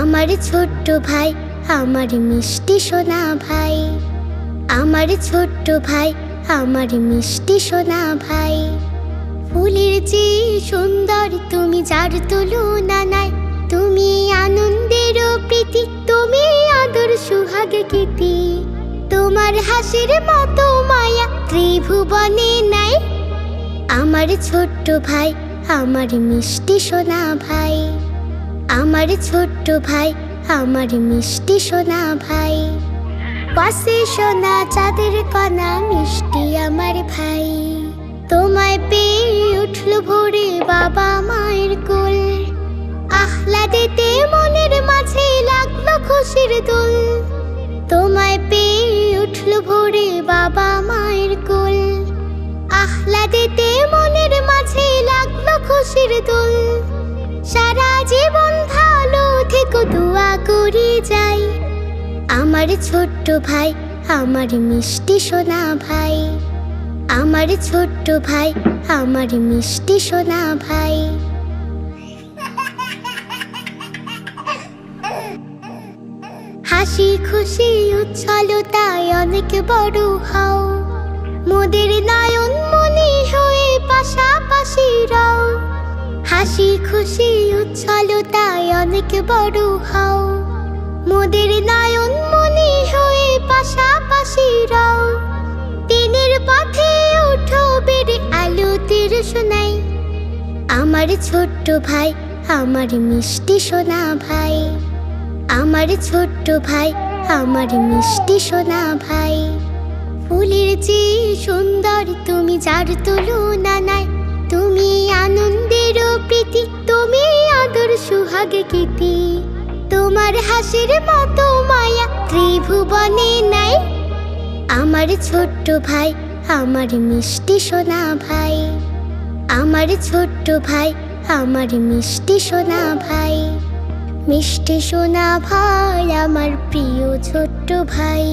আমার ছোট্ট ভাই, আমার মিষ্টি সোনা ভাই। আমার ছোট্ট ভাই, আমার মিষ্টি সোনা ভাই। ফুলের যে সুন্দর তুমি, যার তুলনা নাই, তুমি আনন্দের প্রীতি, তুমি আদর সুহাগ কীর্তি। তোমার হাসির মতো মায়া ত্রিভুবনে নাই। আমার ছোট্ট ভাই, আমার মিষ্টি সোনা ভাই। আমার ছোট্ট ভাই, আমার মিষ্টি সোনা ভাই। পাশে সোনা চাঁদের কণা, মিষ্টি আমার ভাই। তোমায় পেয়ে উঠল ভোরে বাবা মায়ের কোল। আহ্লাদেতে মনের মাঝে লাগল খুশির দোল। তোমায় পেয়ে উঠল ভোরে বাবা মায়ের কোল। আহ্লাদেতে মনের মাঝে লাগল খুশির দোল। সারা জীবন দোয়া করে যাই। আমার ছোট্ট ভাই, আমার মিষ্টি সোনা ভাই। আমার ছোট্ট ভাই, আমার মিষ্টি সোনা ভাই। হাসি খুশি, উচ্ছলতায় অনেক বড় হও। মোদের নয়ন হাসি খুশি উচ্ছলতায় অনেক বড় হও। মোদের নয়ন মনি হয়ে পাশাপাশি রও। দিনের পথে উঠো বেড়ে আলোতের শোনাই আমার ছোট্ট ভাই, আমার মিষ্টি সোনা ভাই। আমার ছোট্ট ভাই, আমার মিষ্টি সোনা ভাই। ফুলের চেয়ে সুন্দর, তুমি যার তুলনা নাই তুমি আনন্দের তোমার হাসির মতো মায়া ত্রিভুবনে নাই। আমার ছোট্ট ভাই, আমার মিষ্টি সোনা ভাই। আমার ছোট্ট ভাই, আমার মিষ্টি সোনা ভাই। মিষ্টি সোনা ভাই, আমার প্রিয় ছোট্ট ভাই।